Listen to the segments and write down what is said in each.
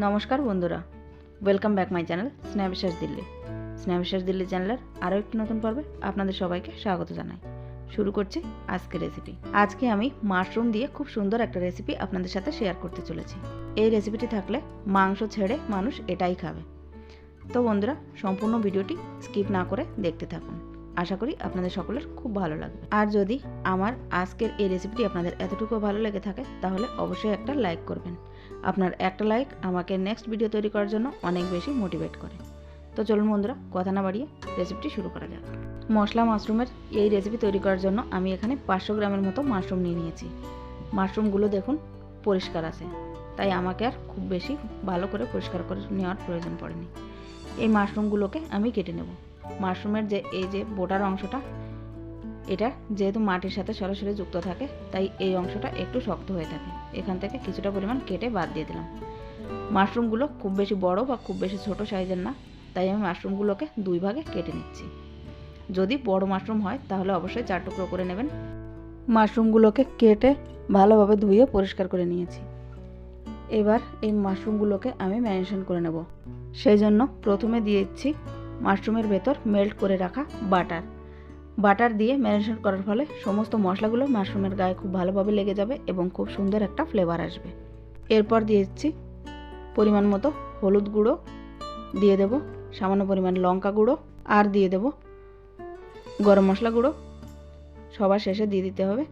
নমস্কার বন্ধুরা। Welcome back my channel স্ন্যাবিশ্বাস দিল্লি স্ন্যাবিশ্বাস দিল্লি চ্যানেলের আরও একটি নতুন পর্বে আপনাদের সবাইকে স্বাগত জানাই। শুরু করছি আজকে রেসিপি আজকে আমি মাশরুম দিয়ে খুব সুন্দর একটা রেসিপি আপনাদের সাথে শেয়ার করতে চলেছি। এই রেসিপিটি থাকলে মাংস ছেড়ে মানুষ এটাই খাবে। তো বন্ধুরা, সম্পূর্ণ ভিডিওটি স্কিপ না করে দেখতে থাকুন। আশা করি আপনাদের সকলের খুব ভালো লাগবে। আর যদি আমার আজকের এই রেসিপিটি আপনাদের এতটুকু ভালো লেগে থাকে, তাহলে অবশ্যই একটা লাইক করবেন। আপনার একটা লাইক আমাকে নেক্সট ভিডিও তৈরি করার জন্য অনেক বেশি মোটিভেট করে। তো চলুন বন্ধুরা, কথা না বাড়িয়ে রেসিপিটি শুরু করা যাক। মশলা মাশরুমের এই রেসিপি তৈরি করার জন্য আমি এখানে পাঁচশো গ্রামের মতো মাশরুম নিয়ে নিয়েছি। মাশরুমগুলো দেখুন পরিষ্কার আছে, তাই আমাকে আর খুব বেশি ভালো করে পরিষ্কার করে নেওয়ার প্রয়োজন পড়েনি। এই মাশরুমগুলোকে আমি কেটে নেব। মাশরুমের যে, এই যে বোটার অংশটা এটা যেহেতু মাটির সাথে সরাসরি যুক্ত থাকে, তাই এই অংশটা একটু শক্ত হয়ে থাকে। এখান থেকে কিছুটা পরিমাণ কেটে বাদ দিয়ে দিলাম। মাশরুমগুলো খুব বেশি বড় বা খুব বেশি ছোট সাইজের না, তাই আমি মাশরুমগুলোকে দুই ভাগে কেটে নিচ্ছি। যদি বড় মাশরুম হয়, তাহলে অবশ্যই চার টুকরো করে নেবেন। মাশরুমগুলোকে কেটে ভালোভাবে ধুয়ে পরিষ্কার করে নিয়েছি। এবার এই মাশরুমগুলোকে আমি ম্যারিনেশন করে নেব। সেই জন্য প্রথমে দিয়েছি মাশরুমের ভেতর মেল্ট করে রাখা বাটার। বাটার দিয়ে ম্যারিনেশন করার ফলে সমস্ত মশলাগুলো মাশরুমের গায়ে খুব ভালোভাবে লেগে যাবে এবং খুব সুন্দর একটা ফ্লেভার আসবে। এরপর দিয়েছি পরিমাণ মতো হলুদ গুঁড়ো, দিয়ে দেব সামান্য পরিমাণ লঙ্কা গুঁড়ো আর দিয়ে দেব গরম মশলা গুঁড়ো। সবার শেষে দিয়ে দিতে হবে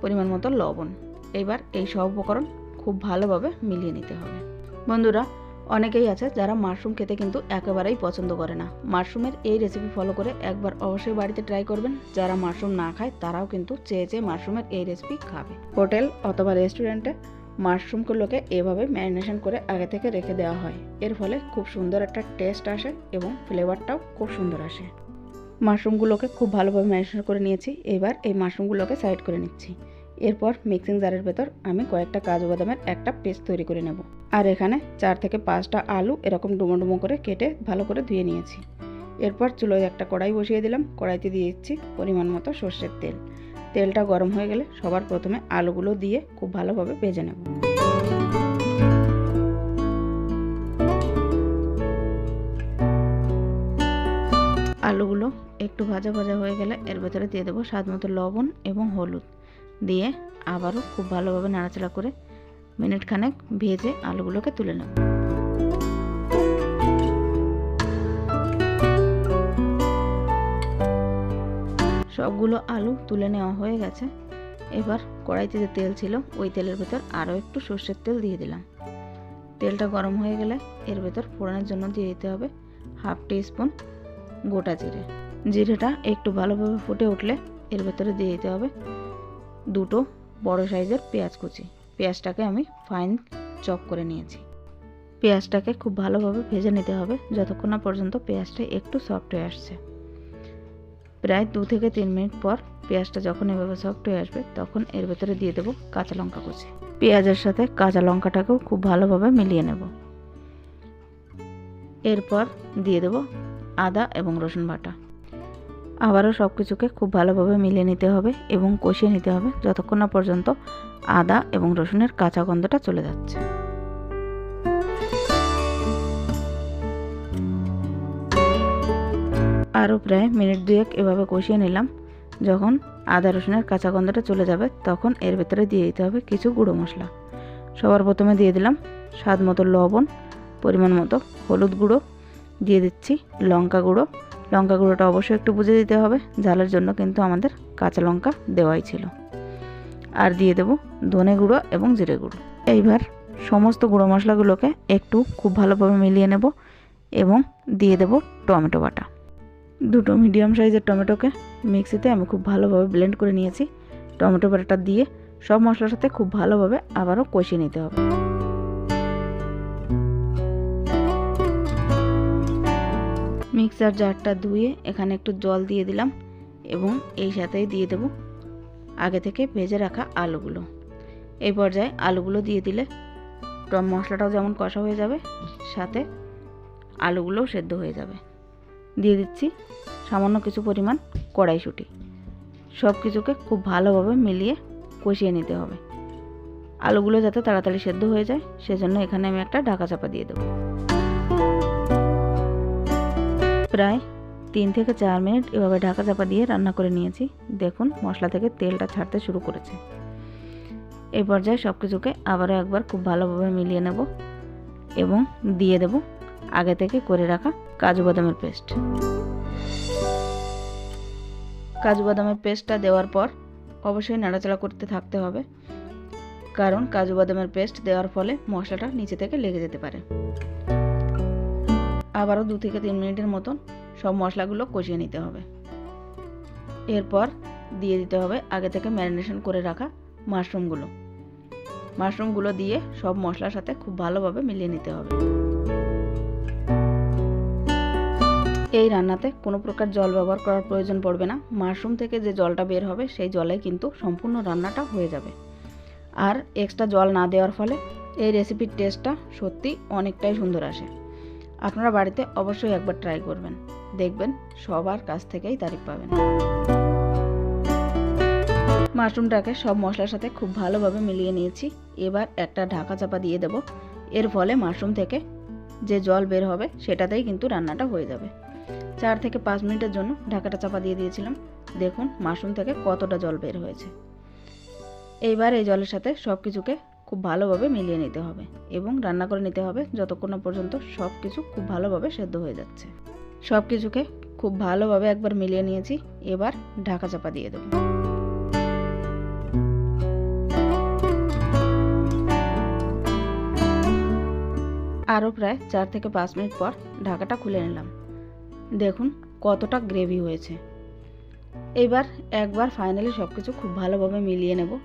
পরিমাণ মতো লবণ। এবার এই সব উপকরণ খুব ভালোভাবে মিলিয়ে নিতে হবে। বন্ধুরা অনেকেই আছে যারা মাশরুম খেতে কিন্তু একেবারেই পছন্দ করে না। মাশরুমের এই রেসিপি ফলো করে একবার অবশ্যই বাড়িতে ট্রাই করবেন। যারা মাশরুম না খায়, তারাও কিন্তু চেয়ে চেয়ে মাশরুমের এই রেসিপি খাবে। হোটেল অথবা রেস্টুরেন্টে মাশরুমগুলোকে এভাবে ম্যারিনেশন করে আগে থেকে রেখে দেওয়া হয়। এর ফলে খুব সুন্দর একটা টেস্ট আসে এবং ফ্লেভারটাও খুব সুন্দর আসে। মাশরুমগুলোকে খুব ভালোভাবে ম্যারিনেশন করে নিয়েছি। এবার এই মাশরুমগুলোকে সাইড করে নিচ্ছি। এরপর মিক্সিং জারের ভেতর আমি কয়েকটা কাজু বাদামের একটা পেস্ট তৈরি করে নেব। আর এখানে চার থেকে পাঁচটা আলু এরকম ডুমো ডুমো করে কেটে ভালো করে ধুয়ে নিয়েছি। এরপর চুলোয় একটা কড়াই বসিয়ে দিলাম। কড়াইতে দিয়ে দিচ্ছি পরিমাণ মতো সর্ষের তেল। তেলটা গরম হয়ে গেলে সবার প্রথমে আলুগুলো দিয়ে খুব ভালোভাবে ভেজে নেব। আলুগুলো একটু ভাজা ভাজা হয়ে গেলে এর ভেতরে দিয়ে দেবো স্বাদ মতো লবণ এবং হলুদ। দিয়ে আবারও খুব ভালোভাবে নাড়াচাড়া করে মিনিট খানেক ভেজে আলুগুলোকে তুলে নেব। সবগুলো আলু তুলে নেওয়া হয়ে গেছে। এবার কড়াইতে যে তেল ছিল, ওই তেলের ভেতর আরও একটু সর্ষের তেল দিয়ে দিলাম। তেলটা গরম হয়ে গেলে এর ভেতর ফোড়নের জন্য দিয়ে দিতে হবে হাফ টি স্পুন গোটা জিরে। জিরেটা একটু ভালোভাবে ফুটে উঠলে এর ভেতরে দিয়ে দিতে হবে দুটো বড় সাইজের পেঁয়াজ কুচি। পেঁয়াজটাকে আমি ফাইন চপ করে নিয়েছি। পেঁয়াজটাকে খুব ভালোভাবে ভেজে নিতে হবে যতক্ষণ না পর্যন্ত পেঁয়াজটা একটু সফট হয়ে আসছে। প্রায় দু থেকে তিন মিনিট পর পেঁয়াজটা যখন এভাবে সফট হয়ে আসবে তখন এর ভেতরে দিয়ে দেবো কাঁচা লঙ্কা কুচি। পেঁয়াজের সাথে কাঁচা লঙ্কাটাকেও খুব ভালোভাবে মিলিয়ে নেব। এরপর দিয়ে দেবো আদা এবং রসুন বাটা। আবারও সব কিছুকে খুব ভালোভাবে মিলিয়ে নিতে হবে এবং কষিয়ে নিতে হবে যতক্ষণ না পর্যন্ত আদা এবং রসুনের কাঁচা গন্ধটা চলে যাচ্ছে। আরও প্রায় মিনিট দুয়েক এভাবে কষিয়ে নিলাম। যখন আদা রসুনের কাঁচা গন্ধটা চলে যাবে তখন এর ভেতরে দিয়ে দিতে হবে কিছু গুঁড়ো মশলা। সবার প্রথমে দিয়ে দিলাম স্বাদ মতো লবণ, পরিমাণ মতো হলুদ গুঁড়ো, দিয়ে দিচ্ছি লঙ্কা গুঁড়ো লঙ্কা গুঁড়োটা অবশ্যই একটু বুঝে দিতে হবে। ঝালের জন্য কিন্তু আমাদের কাঁচা লঙ্কা দেওয়াই ছিল। আর দিয়ে দেব ধনে গুঁড়ো এবং জিরে গুঁড়ো। এইবার সমস্ত গুঁড়ো মশলাগুলোকে একটু খুব ভালোভাবে মিলিয়ে নেব এবং দিয়ে দেব টমেটো বাটা। দুটো মিডিয়াম সাইজের টমেটোকে মিক্সিতে আমি খুব ভালোভাবে ব্লেন্ড করে নিয়েছি। টমেটো বাটাটা দিয়ে সব মশলার সাথে খুব ভালোভাবে আবারও কষিয়ে নিতে হবে। মিক্সার জারটা ধুয়ে এখানে একটু জল দিয়ে দিলাম এবং এই সাথেই দিয়ে দেব আগে থেকে ভেজে রাখা আলুগুলো। এই পর্যায়ে আলুগুলো দিয়ে দিলে টম মশলাটাও যেমন কষা হয়ে যাবে, সাথে আলুগুলোও সেদ্ধ হয়ে যাবে। দিয়ে দিচ্ছি সামান্য কিছু পরিমাণ কড়াইশুঁটি। সব কিছুকে খুব ভালোভাবে মিলিয়ে কষিয়ে নিতে হবে। আলুগুলো যাতে তাড়াতাড়ি সেদ্ধ হয়ে যায়, সেজন্য এখানে আমি একটা ঢাকা চাপা দিয়ে দেবো। প্রায় তিন থেকে চার মিনিট এভাবে ঢাকা চাপা দিয়ে রান্না করে নিয়েছি। দেখুন, মশলা থেকে তেলটা ছাড়তে শুরু করেছে। এই পর্যায়ে সব কিছুকে আবারও একবার খুব ভালোভাবে মিলিয়ে নেব এবং দিয়ে দেব আগে থেকে করে রাখা কাজু বাদামের পেস্ট। কাজু বাদামের পেস্টটা দেওয়ার পর অবশ্যই নাড়াচাড়া করতে থাকতে হবে, কারণ কাজু বাদামের পেস্ট দেওয়ার ফলে মশলাটা নিচে থেকে লেগে যেতে পারে। আবারও দু থেকে তিন মিনিটের মতন সব মশলাগুলো কষিয়ে নিতে হবে। এরপর দিয়ে দিতে হবে আগে থেকে ম্যারিনেশন করে রাখা মাশরুমগুলো। মাশরুমগুলো দিয়ে সব মশলার সাথে খুব ভালোভাবে মিলিয়ে নিতে হবে। এই রান্নাতে কোনো প্রকার জল ব্যবহার করার প্রয়োজন পড়বে না। মাশরুম থেকে যে জলটা বের হবে সেই জলে কিন্তু সম্পূর্ণ রান্নাটা হয়ে যাবে। আর এক্সট্রা জল না দেওয়ার ফলে এই রেসিপির টেস্টটা সত্যি অনেকটাই সুন্দর আসে। আপনারা বাড়িতে অবশ্যই একবার ট্রাই করবেন। দেখবেন সবার কাছ থেকেই তারিফ পাবেন। মাশরুমটাকে সব মশলার সাথে খুব ভালোভাবে মিলিয়ে নিয়েছি। এবার একটা ঢাকা চাপা দিয়ে দেব। এর ফলে মাশরুম থেকে যে জল বের হবে, সেটাতেই কিন্তু রান্নাটা হয়ে যাবে। চার থেকে পাঁচ মিনিটের জন্য ঢাকাটা চাপা দিয়ে দিয়েছিলাম। দেখুন মাশরুম থেকে কতটা জল বের হয়েছে। এইবার এই জলের সাথে সব কিছুকে খুব ভালোভাবে মিলিয়ে নিতে হবে এবং রান্না করে নিতে হবে যতক্ষণ না পর্যন্ত সব কিছু খুব ভালোভাবে সেদ্ধ হয়ে যাচ্ছে। সব কিছুকে খুব ভালোভাবে একবার মিলিয়ে নিয়েছি, এবার ঢাকা চাপা দিয়ে দেবো। আরও প্রায় চার থেকে পাঁচ মিনিট পর ঢাকাটা খুলে নিলাম। দেখুন কতটা গ্রেভি হয়েছে। এবার একবার ফাইনালি সব কিছু খুব ভালোভাবে মিলিয়ে নেব।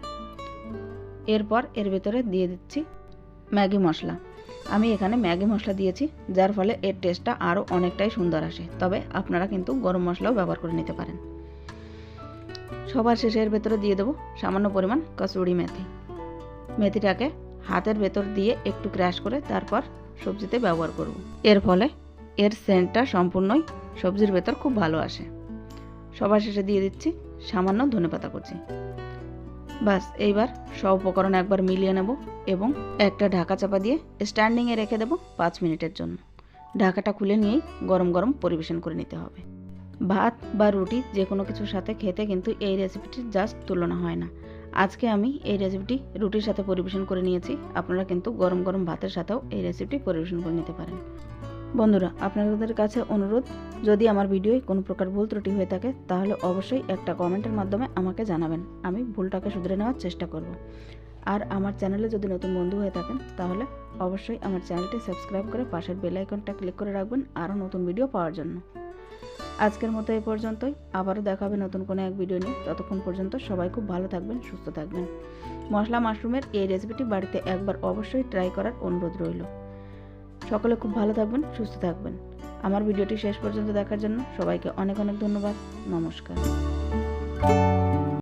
এরপর এর ভেতরে দিয়ে দিচ্ছি ম্যাগি মশলা। আমি এখানে ম্যাগি মশলা দিয়েছি, যার ফলে এর টেস্টটা আরও অনেকটাই সুন্দর আসে। তবে আপনারা কিন্তু গরম মশলাও ব্যবহার করে নিতে পারেন। সবার শেষে এর ভেতরে দিয়ে দেবো সামান্য পরিমাণ কসুরি মেথি। মেথিটাকে হাতের ভেতর দিয়ে একটু ক্র্যাশ করে তারপর সবজিতে ব্যবহার করব। এর ফলে এর সেন্টটা সম্পূর্ণই সবজির ভেতর খুব ভালো আসে। সবার শেষে দিয়ে দিচ্ছি সামান্য ধনেপাতা কুচি। বাস, এইবার সব উপকরণ একবার মিলিয়ে নেব এবং একটা ঢাকা চাপা দিয়ে স্ট্যান্ডিংয়ে রেখে দেব পাঁচ মিনিটের জন্য। ঢাকাটা খুলে নিয়েই গরম গরম পরিবেশন করে নিতে হবে। ভাত বা রুটি যে কোনো কিছুর সাথে খেতে কিন্তু এই রেসিপিটির জাস্ট তুলনা হয় না। আজকে আমি এই রেসিপিটি রুটির সাথে পরিবেশন করে নিয়েছি। আপনারা কিন্তু গরম গরম ভাতের সাথেও এই রেসিপিটি পরিবেশন করে নিতে পারেন। বন্ধুরা, আপনাদের কাছে অনুরোধ, যদি আমার ভিডিওয় কোনো প্রকার ভুল ত্রুটি হয়ে থাকে, তাহলে অবশ্যই একটা কমেন্টের মাধ্যমে আমাকে জানাবেন। আমি ভুলটাকে শুধরে নেওয়ার চেষ্টা করব। আর আমার চ্যানেলে যদি নতুন বন্ধু হয়ে থাকেন, তাহলে অবশ্যই আমার চ্যানেলটি সাবস্ক্রাইব করে পাশের বেল আইকনটা ক্লিক করে রাখবেন আরও নতুন ভিডিও পাওয়ার জন্য। আজকের মতো এই পর্যন্তই। আবারও দেখা হবে নতুন কোনো এক ভিডিও নিয়ে। ততক্ষণ পর্যন্ত সবাই খুব ভালো থাকবেন, সুস্থ থাকবেন। মশলা মাশরুমের এই রেসিপিটি বাড়িতে একবার অবশ্যই ট্রাই করার অনুরোধ রইল। সকলে খুব ভালো থাকবেন, সুস্থ থাকবেন। আমার ভিডিওটি শেষ পর্যন্ত দেখার জন্য সবাইকে অনেক অনেক ধন্যবাদ। নমস্কার।